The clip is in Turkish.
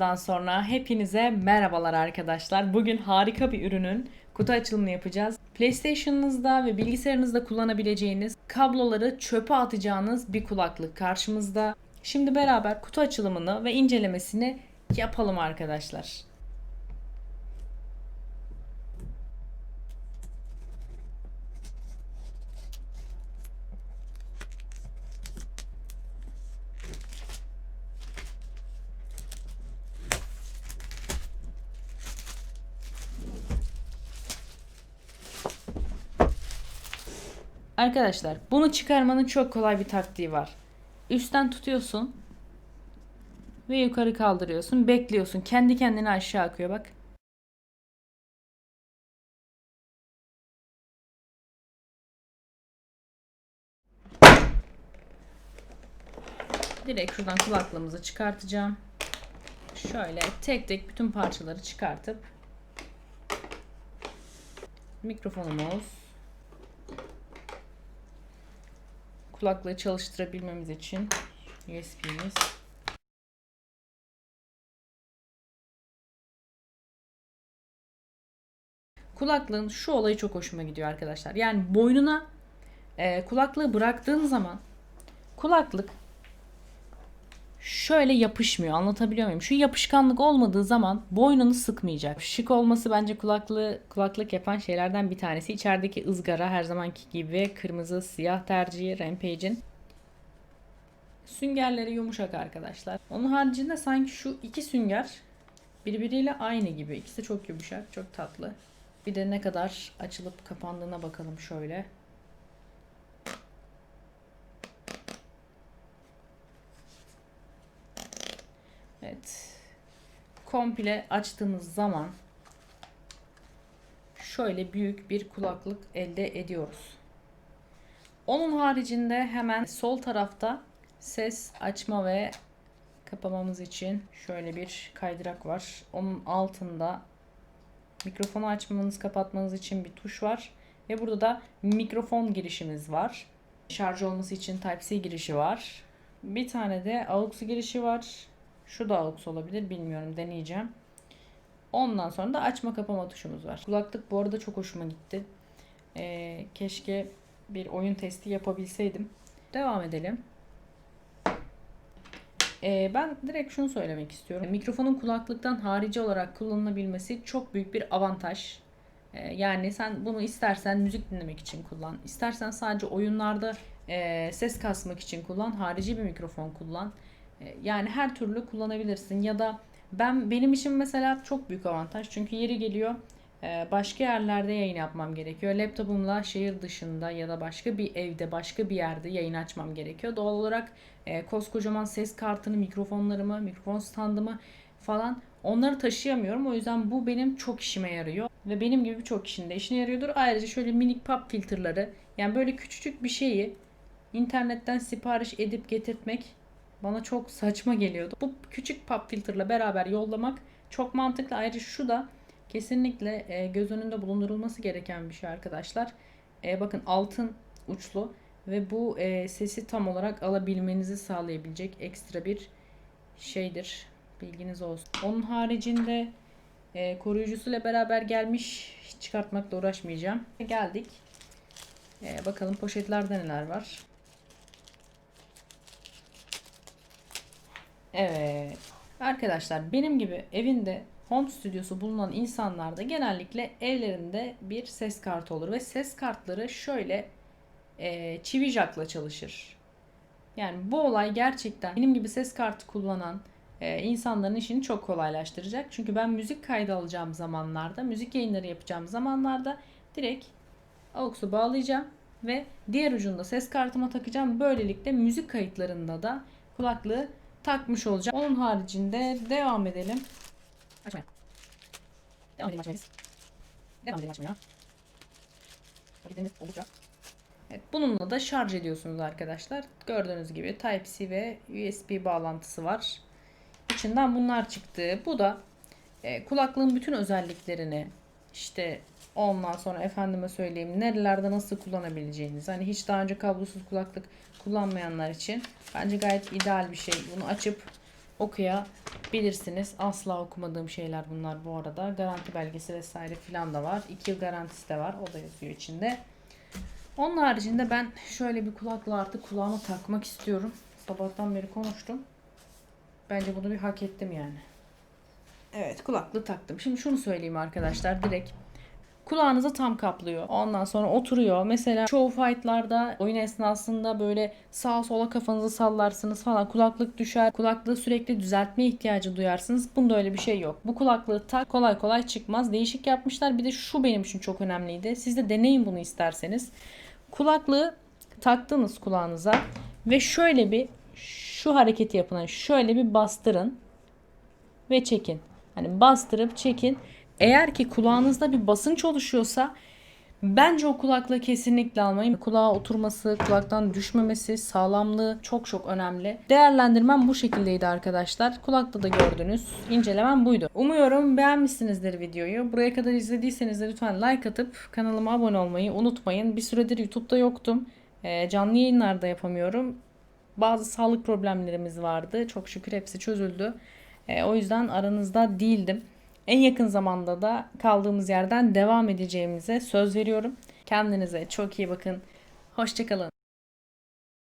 aradan sonra hepinize merhabalar arkadaşlar. Bugün harika bir ürünün kutu açılımını yapacağız. PlayStation'ınızda ve bilgisayarınızda kullanabileceğiniz kabloları çöpe atacağınız bir kulaklık karşımızda. Şimdi beraber kutu açılımını ve incelemesini yapalım arkadaşlar. Arkadaşlar bunu çıkarmanın çok kolay bir taktiği var. Üstten tutuyorsun ve yukarı kaldırıyorsun. Bekliyorsun. Kendi kendine aşağı akıyor bak. Direkt şuradan kulaklığımızı çıkartacağım. Şöyle tek tek bütün parçaları çıkartıp mikrofonumuz kulaklığı çalıştırabilmemiz için USB'miz. Kulaklığın şu olayı çok hoşuma gidiyor arkadaşlar. Yani boynuna e, kulaklığı bıraktığın zaman kulaklık şöyle yapışmıyor. Anlatabiliyor muyum? Şu yapışkanlık olmadığı zaman boynunu sıkmayacak. Şık olması bence kulaklığı kulaklık yapan şeylerden bir tanesi. İçerideki ızgara her zamanki gibi kırmızı siyah tercihi Rampage'in. Süngerleri yumuşak arkadaşlar. Onun haricinde sanki şu iki sünger birbiriyle aynı gibi. İkisi çok yumuşak, çok tatlı. Bir de ne kadar açılıp kapandığına bakalım şöyle. Evet. Komple açtığımız zaman şöyle büyük bir kulaklık elde ediyoruz. Onun haricinde hemen sol tarafta ses açma ve kapamamız için şöyle bir kaydırak var. Onun altında mikrofonu açmanız, kapatmanız için bir tuş var. Ve burada da mikrofon girişimiz var. Şarj olması için Type-C girişi var. Bir tane de AUX girişi var. Şu da AUX olabilir bilmiyorum deneyeceğim. Ondan sonra da açma kapama tuşumuz var. Kulaklık bu arada çok hoşuma gitti. Ee, keşke bir oyun testi yapabilseydim. Devam edelim. Ee, ben direkt şunu söylemek istiyorum. Mikrofonun kulaklıktan harici olarak kullanılabilmesi çok büyük bir avantaj. Ee, yani sen bunu istersen müzik dinlemek için kullan, istersen sadece oyunlarda e, ses kasmak için kullan, harici bir mikrofon kullan. E, yani her türlü kullanabilirsin ya da ben benim için mesela çok büyük avantaj çünkü yeri geliyor e, başka yerlerde yayın yapmam gerekiyor. Laptopumla şehir dışında ya da başka bir evde, başka bir yerde yayın açmam gerekiyor. Doğal olarak e, koskocaman ses kartını, mikrofonlarımı, mikrofon standımı falan onları taşıyamıyorum. O yüzden bu benim çok işime yarıyor. Ve benim gibi birçok kişinin de işine yarıyordur. Ayrıca şöyle minik pop filterları yani böyle küçücük bir şeyi internetten sipariş edip getirtmek bana çok saçma geliyordu. Bu küçük pop filterla beraber yollamak çok mantıklı. Ayrıca şu da kesinlikle e, göz önünde bulundurulması gereken bir şey arkadaşlar. E, bakın altın uçlu ve bu e, sesi tam olarak alabilmenizi sağlayabilecek ekstra bir şeydir. Bilginiz olsun. Onun haricinde e, koruyucusuyla beraber gelmiş. Hiç çıkartmakla uğraşmayacağım. Geldik. E, bakalım poşetlerde neler var. Evet. Arkadaşlar benim gibi evinde home stüdyosu bulunan insanlarda genellikle evlerinde bir ses kartı olur ve ses kartları şöyle e, çivi jackla çalışır. Yani bu olay gerçekten benim gibi ses kartı kullanan e, insanların işini çok kolaylaştıracak. Çünkü ben müzik kaydı alacağım zamanlarda, müzik yayınları yapacağım zamanlarda direkt AUX'u bağlayacağım ve diğer ucunda ses kartıma takacağım. Böylelikle müzik kayıtlarında da kulaklığı takmış olacağım. Onun haricinde devam edelim. Açmaya. Devam edelim açmaya biz. Devam edelim açmaya. Paketlerimiz oldukça. Evet, bununla da şarj ediyorsunuz arkadaşlar. Gördüğünüz gibi Type-C ve USB bağlantısı var. İçinden bunlar çıktı. Bu da e, kulaklığın bütün özelliklerini işte ondan sonra efendime söyleyeyim nerelerde nasıl kullanabileceğiniz. Hani hiç daha önce kablosuz kulaklık kullanmayanlar için bence gayet ideal bir şey. Bunu açıp okuyabilirsiniz. Asla okumadığım şeyler bunlar bu arada. Garanti belgesi vesaire filan da var. 2 yıl garantisi de var. O da yazıyor içinde. Onun haricinde ben şöyle bir kulaklığı artık kulağıma takmak istiyorum. Sabahtan beri konuştum. Bence bunu bir hak ettim yani. Evet kulaklığı taktım. Şimdi şunu söyleyeyim arkadaşlar direkt. Kulağınızı tam kaplıyor. Ondan sonra oturuyor. Mesela çoğu fightlarda oyun esnasında böyle sağa sola kafanızı sallarsınız falan. Kulaklık düşer. Kulaklığı sürekli düzeltme ihtiyacı duyarsınız. Bunda öyle bir şey yok. Bu kulaklığı tak kolay kolay çıkmaz. Değişik yapmışlar. Bir de şu benim için çok önemliydi. Siz de deneyin bunu isterseniz. Kulaklığı taktınız kulağınıza ve şöyle bir şu hareketi yapın. Şöyle bir bastırın ve çekin. Hani bastırıp çekin. Eğer ki kulağınızda bir basınç oluşuyorsa bence o kulaklığı kesinlikle almayın. Kulağa oturması, kulaktan düşmemesi, sağlamlığı çok çok önemli. Değerlendirmem bu şekildeydi arkadaşlar. Kulakta da gördünüz. İncelemem buydu. Umuyorum beğenmişsinizdir videoyu. Buraya kadar izlediyseniz de lütfen like atıp kanalıma abone olmayı unutmayın. Bir süredir YouTube'da yoktum. Ee, canlı yayınlarda yapamıyorum. Bazı sağlık problemlerimiz vardı. Çok şükür hepsi çözüldü. E, o yüzden aranızda değildim. En yakın zamanda da kaldığımız yerden devam edeceğimize söz veriyorum. Kendinize çok iyi bakın. Hoşçakalın.